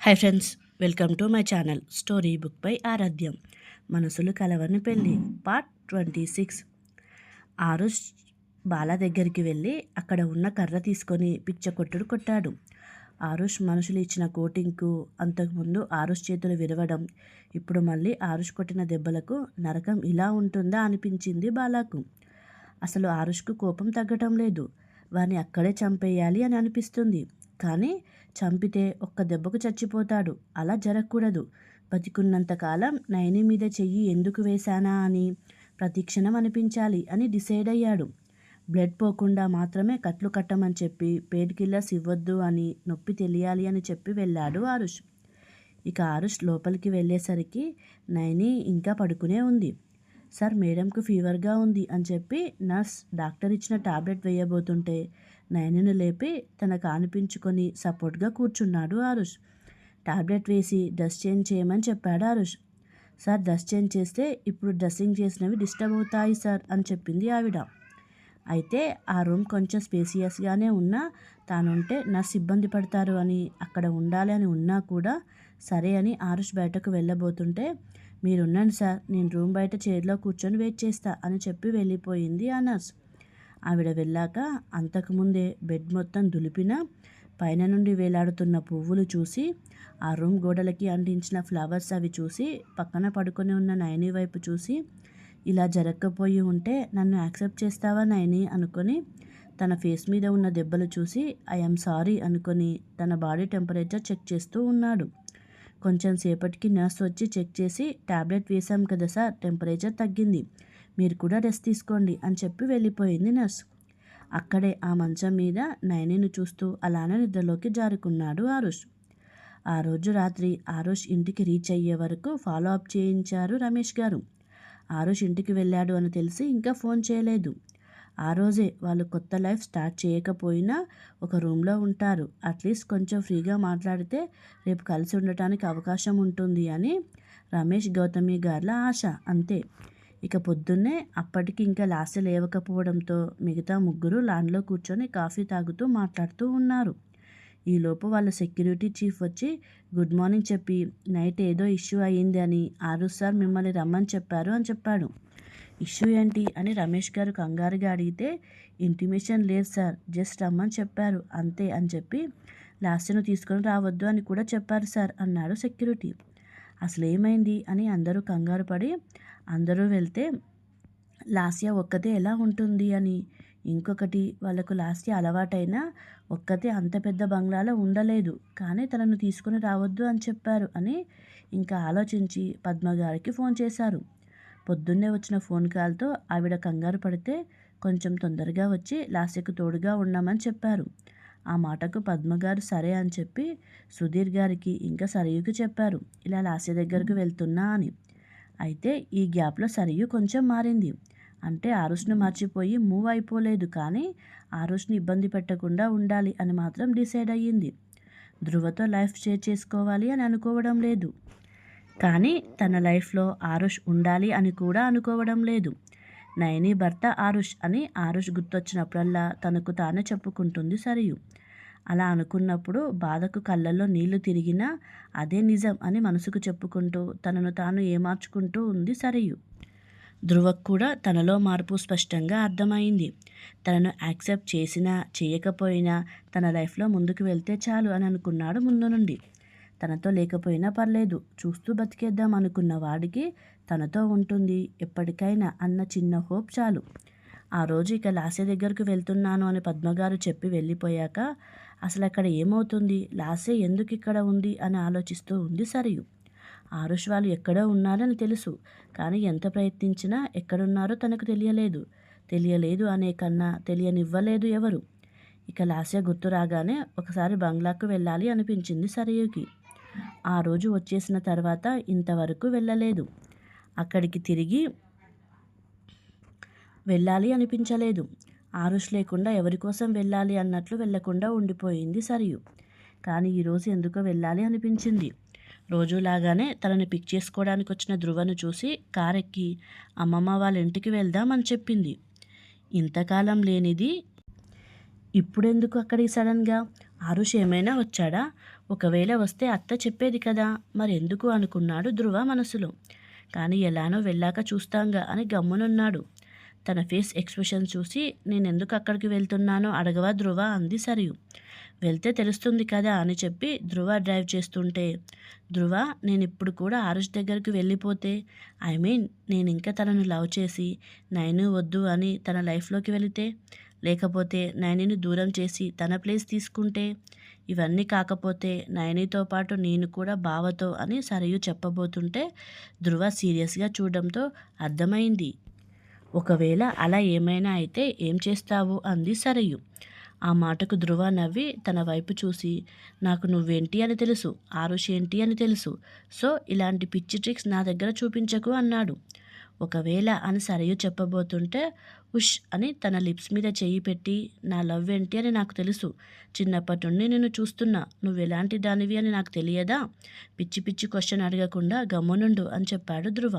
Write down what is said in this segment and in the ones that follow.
Hi friends welcome to my channel story book by Aradhyam. మనసులు కలవని పెళ్ళి part twenty six. Arush Bala దగ్గరికి వెళ్ళి అక్కడ ఉన్న కర్ర తీసుకొని పిచ్చ కొట్టుడు. కొట్టాడు ఆరుష్ మనుషులు ఇచ్చిన కోటింగ్కు అంతకుముందు ఆరుష్ చేతులు విరవడం ఇప్పుడు మళ్ళీ ఆరుష్ కొట్టిన దెబ్బలకు నరకం ఇలా ఉంటుందా అనిపించింది బాలాకు. అసలు ఆరుష్కు కోపం తగ్గటం లేదు. వారిని అక్కడే చంపేయాలి అని అనిపిస్తుంది. కానీ చంపితే ఒక్క దెబ్బకు చచ్చిపోతాడు. అలా జరగకూడదు. బతికున్నంతకాలం నయని మీద చెయ్యి ఎందుకు వేశానా అని ప్రతిక్షణం అనిపించాలి అని డిసైడ్ అయ్యాడు. బ్లడ్ పోకుండా మాత్రమే కట్లు కట్టమని చెప్పి పెయిన్ కిల్లర్స్ ఇవ్వద్దు అని నొప్పి తెలియాలి అని చెప్పి వెళ్ళాడు ఆరుష్. ఇక ఆరుష్ లోపలికి వెళ్ళేసరికి నయని ఇంకా పడుకునే ఉంది. సార్ మేడంకు ఫీవర్గా ఉంది అని చెప్పి నర్స్ డాక్టర్ ఇచ్చిన టాబ్లెట్ వేయబోతుంటే నయనను లేపి తనకు అనిపించుకొని సపోర్ట్గా కూర్చున్నాడు ఆరుష్. టాబ్లెట్ వేసి డ్రెస్ చేంజ్ చేయమని చెప్పాడు ఆరుష్. సార్ డ్రెస్ చేంజ్ చేస్తే ఇప్పుడు డ్రెస్సింగ్ చేసినవి డిస్టర్బ్ అవుతాయి సార్ అని చెప్పింది ఆవిడ. అయితే ఆ రూమ్ కొంచెం స్పేసియస్గానే ఉన్నా తానుంటే నర్స్ ఇబ్బంది పడతారు అని అక్కడ ఉండాలి అని ఉన్నా కూడా సరే అని ఆరుష్ బయటకు వెళ్ళబోతుంటే మీరున్నాను సార్ నేను రూమ్ బయట చైర్లో కూర్చొని వెయిట్ చేస్తా అని చెప్పి వెళ్ళిపోయింది ఆ నర్స్. ఆవిడ వెళ్ళాక అంతకుముందే బెడ్ మొత్తం దులిపిన పైన నుండి వేలాడుతున్న పువ్వులు చూసి ఆ రూమ్ గోడలకి అంటించిన ఫ్లవర్స్ అవి చూసి పక్కన పడుకొని ఉన్న నయని వైపు చూసి ఇలా జరగకపోయి ఉంటే నన్ను యాక్సెప్ట్ చేస్తావా నయని అనుకొని తన ఫేస్ మీద ఉన్న దెబ్బలు చూసి ఐఎమ్ సారీ అనుకొని తన బాడీ టెంపరేచర్ చెక్ చేస్తూ ఉన్నాడు. కొంచెం సేపటికి నర్స్ వచ్చి చెక్ చేసి ట్యాబ్లెట్ వేశాం కదా సార్ టెంపరేచర్ తగ్గింది. మీరు కూడా రెస్ట్ తీసుకోండి అని చెప్పి వెళ్ళిపోయింది నర్స్. అక్కడే ఆ మంచం మీద నయనిని చూస్తూ అలానే నిద్రలోకి జారుకున్నాడు ఆరుష్. ఆ రోజు రాత్రి ఆరుష్ ఇంటికి రీచ్ అయ్యే వరకు ఫాలో అప్ చేయించారు రమేష్ గారు. ఆరుష్ ఇంటికి వెళ్ళాడు అని తెలిసి ఇంకా ఫోన్ చేయలేదు. ఆ రోజే వాళ్ళు కొత్త లైఫ్ స్టార్ట్ చేయకపోయినా ఒక రూమ్లో ఉంటారు. అట్లీస్ట్ కొంచెం ఫ్రీగా మాట్లాడితే రేపు కలిసి ఉండటానికి అవకాశం ఉంటుంది అని రమేష్ గౌతమి గారిల ఆశ అంతే. ఇక పొద్దున్నే అప్పటికి ఇంకా లాస్య లేవకపోవడంతో మిగతా ముగ్గురు లాన్లో కూర్చొని కాఫీ తాగుతూ మాట్లాడుతూ ఉన్నారు. ఈలోపు వాళ్ళ సెక్యూరిటీ చీఫ్ వచ్చి గుడ్ మార్నింగ్ చెప్పి నైట్ ఏదో ఇష్యూ అయ్యింది అని ఆరు సార్ మిమ్మల్ని రమ్మని చెప్పారు అని చెప్పాడు. ఇష్యూ ఏంటి అని రమేష్ గారు కంగారుగా అడిగితే ఇంటిమేషన్ లేదు సార్ జస్ట్ రమ్మని చెప్పారు అంతే అని చెప్పి లాస్ట్ను తీసుకొని రావద్దు అని కూడా చెప్పారు సార్ అన్నాడు సెక్యూరిటీ. అసలు ఏమైంది అని అందరూ కంగారు పడి అందరూ వెళ్తే లాస్య ఒక్కతే ఎలా ఉంటుంది? అని. ఇంకొకటి వాళ్ళకు లాస్య అలవాటైన ఒక్కతే అంత పెద్ద బంగ్లాలో ఉండలేదు కానీ తనను తీసుకుని రావద్దు అని చెప్పారు అని ఇంకా ఆలోచించి పద్మగారికి ఫోన్ చేశారు. పొద్దున్నే వచ్చిన ఫోన్ కాల్తో ఆవిడ కంగారు పడితే కొంచెం తొందరగా వచ్చి లాస్యకు తోడుగా ఉన్నామని చెప్పారు. ఆ మాటకు పద్మగారు సరే అని చెప్పి సుధీర్ గారికి ఇంకా సరయుకి చెప్పారు. ఇలా లాస్య దగ్గరకు వెళ్తున్నా అని. అయితే ఈ గ్యాప్లో సరియు కొంచెం మారింది. అంటే ఆరుష్ను మర్చిపోయి మూవ్ అయిపోలేదు కానీ ఆరుష్ని ఇబ్బంది పెట్టకుండా ఉండాలి అని మాత్రం డిసైడ్ అయ్యింది. ధృవతో లైఫ్ షేర్ చేసుకోవాలి అని అనుకోవడం లేదు. కానీ తన లైఫ్లో ఆరుష్ ఉండాలి అని కూడా అనుకోవడం లేదు. నయని భర్త ఆరుష్ అని ఆరుష్ గుర్తొచ్చినప్పుడల్లా తనకు తానే చెప్పుకుంటుంది సరియు. అలా అనుకున్నప్పుడు బాధకు కళ్ళల్లో నీళ్ళు తిరిగినా అదే నిజం అని మనసుకు చెప్పుకుంటూ తనను తాను ఏమార్చుకుంటూ ఉంది సరియు. ధృవకు కూడా తనలో మార్పు స్పష్టంగా అర్థమైంది. తనను యాక్సెప్ట్ చేసినా చేయకపోయినా తన లైఫ్లో ముందుకు వెళ్తే చాలు అని అనుకున్నాడు ముందు నుండి. తనతో లేకపోయినా పర్లేదు చూస్తూ బతికేద్దాం అనుకున్న వాడికి తనతో ఉంటుంది ఎప్పటికైనా అన్న చిన్న హోప్ చాలు. ఆ రోజు ఇక లాస్య దగ్గరకు వెళ్తున్నాను అని పద్మగారు చెప్పి వెళ్ళిపోయాక అసలు అక్కడ ఏమవుతుంది? లాసే ఎందుకు ఇక్కడ ఉంది? అని ఆలోచిస్తూ ఉంది సరియు. ఆరుష్ వాళ్ళు ఎక్కడో ఉన్నారని తెలుసు. కానీ ఎంత ప్రయత్నించినా ఎక్కడున్నారో తనకు తెలియలేదు. తెలియలేదు అనే కన్నా తెలియనివ్వలేదు ఎవరు? ఇక లాస్య గుర్తు రాగానే ఒకసారి బంగ్లాకు వెళ్ళాలి అనిపించింది సరయుకి. ఆ రోజు వచ్చేసిన తర్వాత ఇంతవరకు వెళ్ళలేదు. అక్కడికి తిరిగి వెళ్ళాలి అనిపించలేదు. ఆరుష్ లేకుండా ఎవరి కోసం వెళ్ళాలి అన్నట్లు వెళ్ళకుండా ఉండిపోయింది సరియు. కానీ ఈరోజు ఎందుకో వెళ్ళాలి అనిపించింది. రోజులాగానే తనని పిక్ చేసుకోవడానికి వచ్చిన ధృవను చూసి కారెక్కి అమ్మమ్మ వాళ్ళ ఇంటికి వెళ్దామని చెప్పింది. ఇంతకాలం లేనిది. ఇప్పుడెందుకు అక్కడికి సడన్గా? ఆరుష్ ఏమైనా వచ్చాడా? ఒకవేళ వస్తే అత్త చెప్పేది కదా. మరెందుకు అనుకున్నాడు ధ్రువ మనసులో. కానీ ఎలానో వెళ్ళాక చూస్తాంగా అని గమ్మునున్నాడు. తన ఫేస్ ఎక్స్ప్రెషన్ చూసి నేను ఎందుకు అక్కడికి వెళ్తున్నానో అడగవా ధృవ అంది సరియు. వెళ్తే తెలుస్తుంది కదా అని చెప్పి ధృవ డ్రైవ్ చేస్తుంటే ధ్రువ నేను ఇప్పుడు కూడా ఆరుష్ దగ్గరికి వెళ్ళిపోతే ఐ మీన్ నేను ఇంకా తనను లవ్ చేసి నైను వద్దు అని తన లైఫ్లోకి వెళితే లేకపోతే నైనిని దూరం చేసి తన ప్లేస్ తీసుకుంటే ఇవన్నీ కాకపోతే నయనితో పాటు నేను కూడా బావతో అని సరయు చెప్పబోతుంటే ధృవ సీరియస్గా చూడడంతో అర్థమైంది. ఒకవేళ అలా ఏమైనా అయితే ఏం చేస్తావు? అంది సరయు. ఆ మాటకు ధృవ నవ్వి తన వైపు చూసి నాకు నువ్వేంటి అని తెలుసు ఆరుష్ ఏంటి అని తెలుసు సో ఇలాంటి పిచ్చి ట్రిక్స్ నా దగ్గర చూపించకు అన్నాడు. ఒకవేళ అని సరయు చెప్పబోతుంటే ఉష్ అని తన లిప్స్ మీద చేయి పెట్టి నా లవ్ ఏంటి అని నాకు తెలుసు చిన్నప్పటి నుండి నేను చూస్తున్నా నువ్వు ఎలాంటి దానివి అని నాకు తెలియదా? పిచ్చి పిచ్చి క్వశ్చన్ అడగకుండా గమ్మునుండు అని చెప్పాడు ధృవ.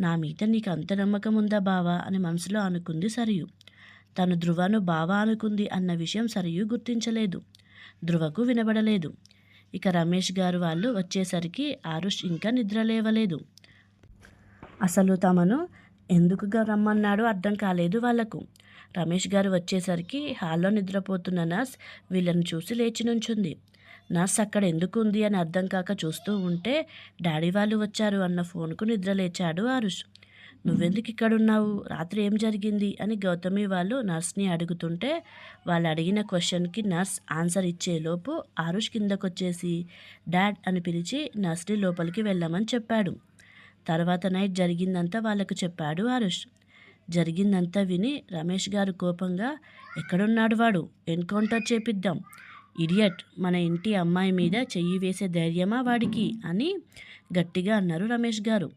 నా మీద నీకు అంత నమ్మకం ఉందా బావా? అని మనసులో అనుకుంది సరియు. తను ధృవను బావా అనుకుంది అన్న విషయం సరియు గుర్తించలేదు. ధృవకు వినబడలేదు. ఇక రమేష్ గారు వాళ్ళు వచ్చేసరికి ఆరుష్ ఇంకా నిద్ర లేవలేదు. అసలు తమను ఎందుకుగా రమ్మన్నాడో అర్థం కాలేదు వాళ్ళకు. రమేష్ గారు వచ్చేసరికి హాల్లో నిద్రపోతున్న నర్స్ వీళ్ళని చూసి లేచి నుంచుంది. నర్స్ అక్కడ ఎందుకు ఉంది అని అర్థం కాక చూస్తూ ఉంటే డాడీ వాళ్ళు వచ్చారు అన్న ఫోన్కు నిద్ర లేచాడు ఆరుష్. నువ్వెందుకు ఇక్కడున్నావు? రాత్రి ఏం జరిగింది? అని గౌతమి వాళ్ళు నర్స్ని అడుగుతుంటే వాళ్ళు అడిగిన క్వశ్చన్కి నర్స్ ఆన్సర్ ఇచ్చేలోపు ఆరుష్ కిందకొచ్చేసి డాడ్ అని పిలిచి నర్స్ని లోపలికి వెళ్ళమని చెప్పాడు. తర్వాత నైట్ జరిగిందంతా వాళ్ళకు చెప్పాడు ఆరుష్. జరిగిందంతా విని రమేష్ గారు కోపంగా ఎక్కడున్నాడు వాడు? ఎన్కౌంటర్ చేపిద్దాం. ఇడియట్ మన ఇంటి అమ్మాయి మీద చెయ్యి వేసే ధైర్యమా వాడికి అని గట్టిగా అన్నారు రమేష్ గారు.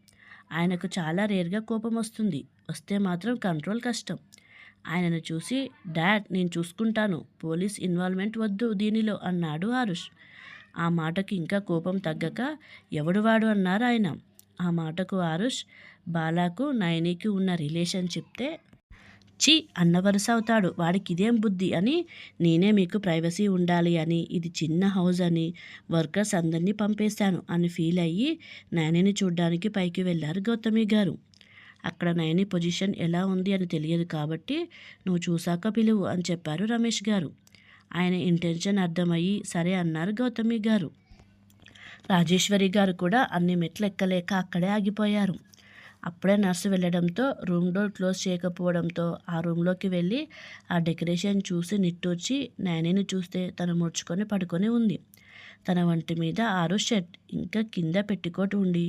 ఆయనకు చాలా రేర్గా కోపం వస్తుంది. వస్తే మాత్రం కంట్రోల్ కష్టం. ఆయనను చూసి డాడ్ నేను చూసుకుంటాను. పోలీస్ ఇన్వాల్వ్మెంట్ వద్దు దీనిలో అన్నాడు ఆరుష్. ఆ మాటకి ఇంకా కోపం తగ్గక ఎవడు వాడు? అన్నారు ఆయన. ఆ మాటకు ఆరుష్ బాలాకు నయనికి ఉన్న రిలేషన్ చెప్తే చి అన్న వరుస అవుతాడు. వాడికి ఇదేం బుద్ధి అని నేనే మీకు ప్రైవసీ ఉండాలి అని ఇది చిన్న హౌస్ అని వర్కర్స్ అందరినీ పంపేశాను అని ఫీల్ అయ్యి నయనిని చూడ్డానికి పైకి వెళ్ళారు గౌతమి గారు. అక్కడ నయని పొజిషన్ ఎలా ఉంది అని తెలియదు కాబట్టి నువ్వు చూశాక పిలువు అని చెప్పారు రమేష్ గారు. ఆయన ఇంటెన్షన్ అర్థమయ్యి సరే అన్నారు గౌతమి గారు. రాజేశ్వరి గారు కూడా అన్ని మెట్లు ఎక్కలేక అక్కడే ఆగిపోయారు. అప్పుడే నర్సు వెళ్ళడంతో రూమ్ డోర్ క్లోజ్ చేయకపోవడంతో ఆ రూమ్లోకి వెళ్ళి ఆ డెకరేషన్ చూసి నిట్టూర్చి నానీని చూస్తే తను ముడుచుకొని పడుకొని ఉంది. తన వంటి మీద ఆరు షర్ట్ ఇంకా కింద పెట్టుకోటు ఉండి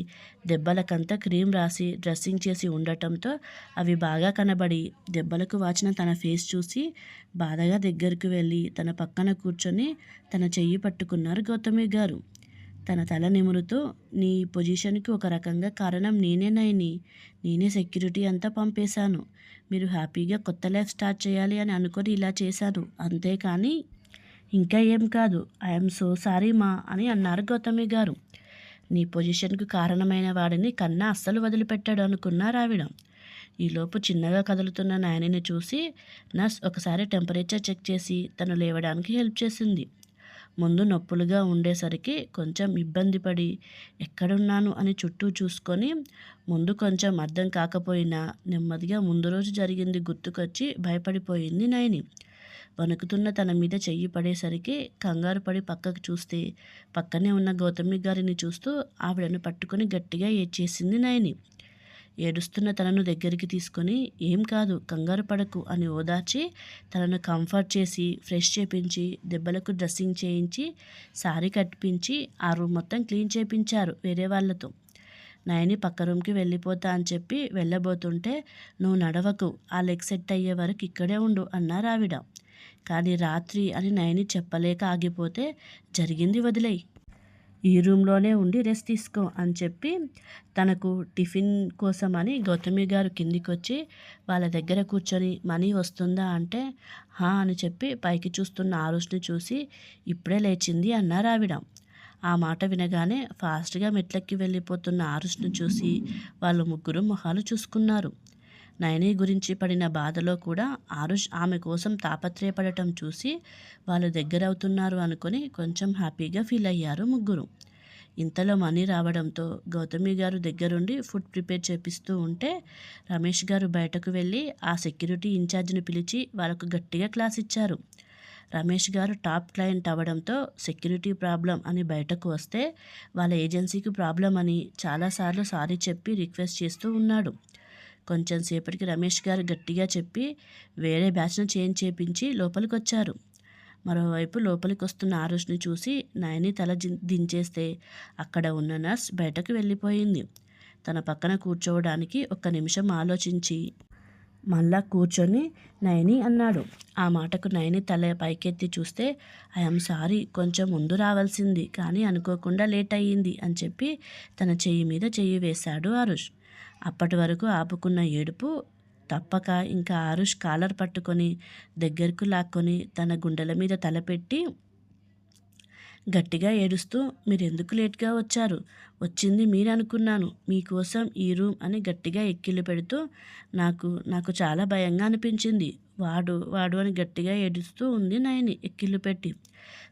దెబ్బలకంతా క్రీమ్ రాసి డ్రెస్సింగ్ చేసి ఉండటంతో అవి బాగా కనబడి దెబ్బలకు వాచిన తన ఫేస్ చూసి బాధగా దగ్గరికి వెళ్ళి తన పక్కన కూర్చొని తన చెయ్యి పట్టుకున్నారు గౌతమి గారు. తన తల నిమురుతూ నీ పొజిషన్కి ఒక రకంగా కారణం నేనే నైని. నేనే సెక్యూరిటీ అంతా పంపేశాను. మీరు హ్యాపీగా కొత్త లైఫ్ స్టార్ట్ చేయాలి అని అనుకొని ఇలా చేశాను అంతేకాని ఇంకా ఏం కాదు. ఐఎమ్ సో సారీ మా అని అన్నారు గౌతమి గారు. నీ పొజిషన్కు కారణమైన వాడిని కన్నా అస్సలు వదిలిపెట్టాడు అనుకున్నారు ఆవిడ. ఈలోపు చిన్నగా కదులుతున్న నాయనని చూసి నర్స్ ఒకసారి టెంపరేచర్ చెక్ చేసి తను లేవడానికి హెల్ప్ చేసింది. ముందు నొప్పులుగా ఉండేసరికి కొంచెం ఇబ్బంది పడి ఎక్కడున్నాను? అని చుట్టూ చూసుకొని ముందు కొంచెం అర్థం కాకపోయినా నెమ్మదిగా ముందు రోజు జరిగింది గుర్తుకొచ్చి భయపడిపోయింది నయని. వణుకుతున్న తన మీద చెయ్యి పడేసరికి కంగారు పడి పక్కకు చూస్తే పక్కనే ఉన్న గౌతమి గారిని చూస్తూ ఆవిడను పట్టుకొని గట్టిగా ఏడ్చేసింది నయని. ఏడుస్తున్న తనను దగ్గరికి తీసుకొని ఏం కాదు కంగారు పడకు అని ఓదార్చి తనను కంఫర్ట్ చేసి ఫ్రెష్ చేపించి దెబ్బలకు డ్రెస్సింగ్ చేయించి సారీ కట్టించి ఆ రూమ్ మొత్తం క్లీన్ చేయించారు వేరే వాళ్ళతో. నయని పక్క రూమ్కి వెళ్ళిపోతా అని చెప్పి వెళ్ళబోతుంటే నువ్వు నడవకు ఆ లెగ్ సెట్ అయ్యే వరకు ఇక్కడే ఉండు అన్నారు ఆవిడ. కానీ రాత్రి అని నయని చెప్పలేక ఆగిపోతే జరిగింది వదిలేయి ఈ రూమ్లోనే ఉండి రెస్ట్ తీసుకో అని చెప్పి తనకు టిఫిన్ కోసమని గౌతమి గారు కిందికి వచ్చి వాళ్ళ దగ్గర కూర్చొని మనీ వస్తుందా అంటే హా అని చెప్పి పైకి చూస్తున్న ఆరుష్ని చూసి ఇప్పుడే లేచింది అన్నారు ఆవిడ. ఆ మాట వినగానే ఫాస్ట్గా మెట్లెక్కి వెళ్ళిపోతున్న ఆరుష్ను చూసి వాళ్ళు ముగ్గురు మొహాలు చూసుకున్నారు. నయని గురించి పడిన బాధలో కూడా ఆరుష్ ఆమె కోసం తాపత్రయపడటం చూసి వాళ్ళు దగ్గరవుతున్నారు అనుకొని కొంచెం హ్యాపీగా ఫీల్ అయ్యారు ముగ్గురు. ఇంతలో మనీ రావడంతో గౌతమి గారు దగ్గరుండి ఫుడ్ ప్రిపేర్ చేపిస్తూ ఉంటే రమేష్ గారు బయటకు వెళ్ళి ఆ సెక్యూరిటీ ఇన్ఛార్జిని పిలిచి వాళ్ళకు గట్టిగా క్లాస్ ఇచ్చారు. రమేష్ గారు టాప్ క్లయింట్ అవ్వడంతో సెక్యూరిటీ ప్రాబ్లం అని బయటకు వస్తే వాళ్ళ ఏజెన్సీకి ప్రాబ్లం అని చాలాసార్లు సారీ చెప్పి రిక్వెస్ట్ చేస్తూ ఉన్నాడు. కొంచెం సేపటికి రమేష్ గారు గట్టిగా చెప్పి వేరే బ్యాచ్ను చేంజ్ చేపించి లోపలికి వచ్చారు మరోవైపు లోపలికి వస్తున్న ఆరుష్ని చూసి నయని తల దించేస్తే అక్కడ ఉన్న నర్స్ బయటకు వెళ్ళిపోయింది. తన పక్కన కూర్చోవడానికి ఒక్క నిమిషం ఆలోచించి మళ్ళా కూర్చొని నయని అన్నాడు. ఆ మాటకు నయని తల పైకెత్తి చూస్తే ఐఎమ్ సారీ కొంచెం ముందు రావాల్సింది కానీ అనుకోకుండా లేట్ అయ్యింది అని చెప్పి తన చెయ్యి మీద చెయ్యి వేశాడు ఆరుష్. అప్పటి వరకు ఆపుకున్న ఏడుపు తప్పక ఇంకా ఆరుష్ కాలర్ పట్టుకొని దగ్గరకు లాక్కొని తన గుండెల మీద తలపెట్టి గట్టిగా ఏడుస్తూ మీరెందుకు లేట్గా వచ్చారు? వచ్చింది మీరు అనుకున్నాను మీకోసం ఈ రూమ్ అని గట్టిగా ఎక్కిళ్ళు పెడుతూ నాకు నాకు చాలా భయంగా అనిపించింది. వాడు వాడు అని గట్టిగా ఏడుస్తూ ఉంది నయని ఎక్కిళ్ళు పెట్టి.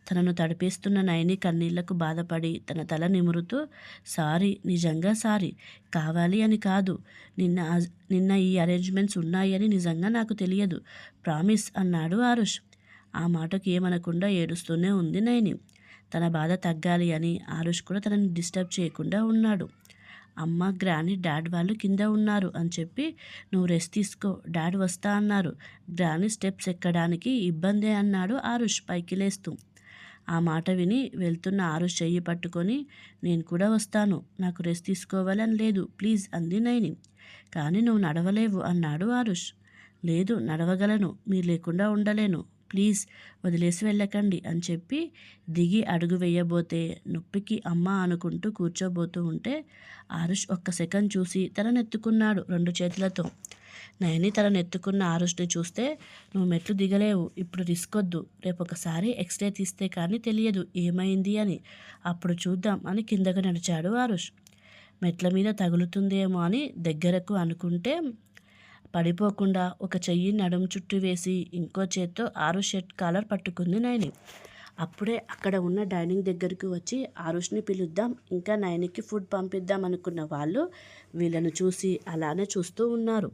తనను తడిపేస్తున్న నయని కన్నీళ్ళకు బాధపడి తన తల నిమురుతూ సారీ నిజంగా సారీ. కావాలి అని కాదు. నిన్న నిన్న ఈ అరేంజ్మెంట్స్ ఉన్నాయని నిజంగా నాకు తెలియదు. ప్రామిస్ అన్నాడు ఆరుష్. ఆ మాటకు ఏమనకుండా ఏడుస్తూనే ఉంది నయని. తన బాధ తగ్గాలి అని ఆరుష్ కూడా తనని డిస్టర్బ్ చేయకుండా ఉన్నాడు. అమ్మ గ్రాని డాడ్ వాళ్ళు కింద ఉన్నారు అని చెప్పి నువ్వు రెస్ట్ తీసుకో డాడ్ వస్తా అన్నారు. గ్రాని స్టెప్స్ ఎక్కడానికి ఇబ్బందే అన్నాడు ఆరుష్ పైకి లేస్తూ. ఆ మాట విని వెళ్తున్న ఆరుష్ చెయ్యి పట్టుకొని నేను కూడా వస్తాను నాకు రెస్ట్ తీసుకోవాలని లేదు ప్లీజ్ అంది నైని. కానీ నువ్వు నడవలేవు అన్నాడు ఆరుష్. లేదు నడవగలను మీరు లేకుండా ఉండలేను ప్లీజ్ వదిలేసి వెళ్ళకండి అని చెప్పి దిగి అడుగు వేయబోతే నొప్పికి అమ్మ అనుకుంటూ కూర్చోబోతూ ఉంటే ఆరుష్ ఒక్క సెకండ్ చూసి తననెత్తుకున్నాడు రెండు చేతులతో. నయని తననెత్తుకున్న ఆరుష్ని చూస్తే నువ్వు మెట్లు దిగలేవు ఇప్పుడు రిస్క్ వద్దు రేపు ఒకసారి ఎక్స్రే తీస్తే కానీ తెలియదు ఏమైంది అని. అప్పుడు చూద్దాం అని కిందకు నడిచాడు ఆరుష్. మెట్ల మీద తగులుతుందేమో అని దగ్గరకు అనుకుంటే పడిపోకుండా ఒక చెయ్యి నడుము చుట్టూ వేసి ఇంకో చేత్తో ఆరు షర్ట్ కాలర్ పట్టుకుంది నయని. అప్పుడే అక్కడ ఉన్న డైనింగ్ దగ్గరికి వచ్చి ఆరుష్ని పిలుద్దాం ఇంకా నయనికి ఫుడ్ పంపిద్దాం అనుకున్న వాళ్ళు వీళ్ళను చూసి అలానే చూస్తూ ఉన్నారు.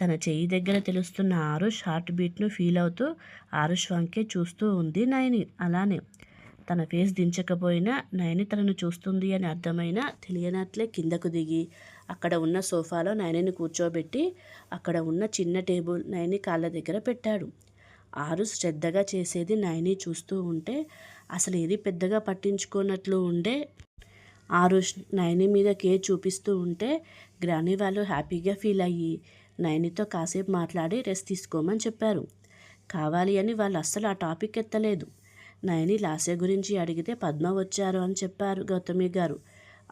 తన చెయ్యి దగ్గర తెలుస్తున్న ఆరుష్ హార్ట్ బీట్ను ఫీల్ అవుతూ ఆరుష్ వంకే చూస్తూ ఉంది నయని అలానే. తన ఫేస్ దించకపోయినా నయని తనను చూస్తుంది అని అర్థమైనా తెలియనట్లే కిందకు దిగి అక్కడ ఉన్న సోఫాలో నయనిని కూర్చోబెట్టి అక్కడ ఉన్న చిన్న టేబుల్ నయని కాళ్ళ దగ్గర పెట్టాడు. ఆరు శ్రద్ధగా చేసేది నయని చూస్తూ ఉంటే అసలు ఏది పెద్దగా పట్టించుకోనట్లు ఉండే? ఆరు నయని మీద కేర్ చూపిస్తూ ఉంటే గ్రాని వాళ్ళు హ్యాపీగా ఫీల్ అయ్యి నయనితో కాసేపు మాట్లాడి రెస్ట్ తీసుకోమని చెప్పారు. కావాలి అని వాళ్ళు అస్సలు ఆ టాపిక్ ఎత్తలేదు. నయని లాస్య గురించి అడిగితే పద్మ వచ్చారు అని చెప్పారు గౌతమి గారు.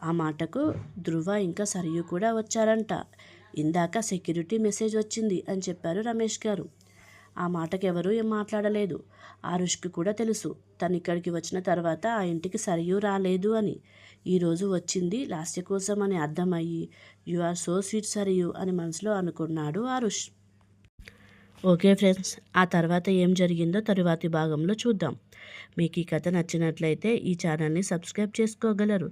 ఆ మాటకు ధృవ ఇంకా సరియు కూడా వచ్చారంట. ఇందాక సెక్యూరిటీ మెసేజ్ వచ్చింది అని చెప్పారు రమేష్ గారు. ఆ మాటకెవరూ ఎవరూ ఏం మాట్లాడలేదు. ఆరుష్కి కూడా తెలుసు తను ఇక్కడికి వచ్చిన తర్వాత ఆ ఇంటికి సరియు రాలేదు అని. ఈరోజు వచ్చింది లాస్య కోసం అని అర్థమయ్యి you are so sweet Sarayu అని మనసులో అనుకున్నాడు ఆరుష్. ఓకే ఫ్రెండ్స్ ఆ తర్వాత ఏం జరిగిందో తరువాతి భాగంలో చూద్దాం. మీకు ఈ కథ నచ్చినట్లయితే ఈ ఛానల్ని సబ్స్క్రైబ్ చేసుకోగలరు.